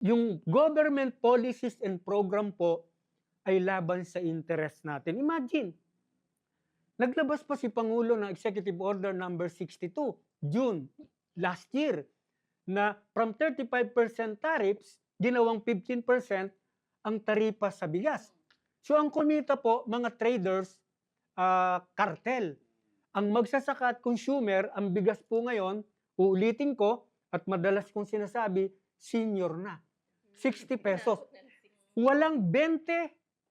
yung government policies and program po ay laban sa interest natin. Imagine, naglabas pa si Pangulo ng Executive Order number 62, June last year, na from 35% tariffs, ginawang 15% ang taripa sa bigas. So ang kumita po, mga traders, ah, cartel. Ang magsasaka at consumer, ang bigas po ngayon, uulitin ko, at madalas kong sinasabi, senior na. 60 pesos. Walang 20,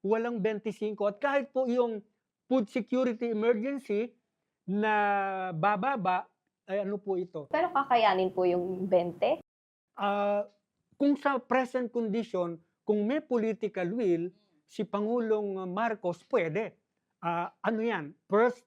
walang 25. At kahit po yung food security emergency na bababa, ay ano po ito? Pero kakayanin po yung 20? Ah, kung sa present condition, kung may political will, si Pangulong Marcos pwede. Ah, ano yan? First,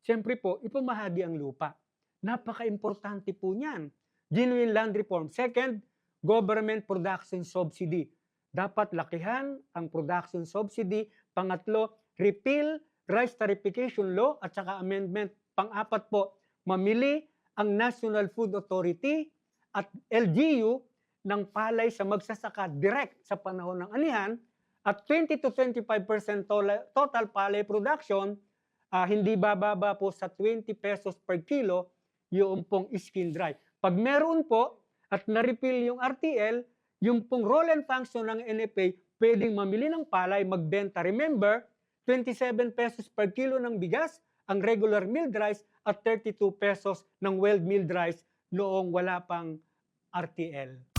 siyempre po, ipamahagi ang lupa. Napaka-importante po niyan. Genuine land reform. Second, government production subsidy. Dapat lakihan ang production subsidy. Pangatlo, repeal rice tarification law at saka amendment. Pang-apat po, mamili ang National Food Authority at LGU ng palay sa magsasaka direct sa panahon ng anihan at 20 to 25% tola- total palay production, ah, hindi bababa po sa 20 pesos per kilo yung pong skin dry. Pag meron po at na-repeal yung RTL, yung pong role and function ng NFA, pwedeng mamili ng palay, magbenta. Remember, 27 pesos per kilo ng bigas ang regular milled rice at 32 pesos ng well milled rice noong wala pang RTL.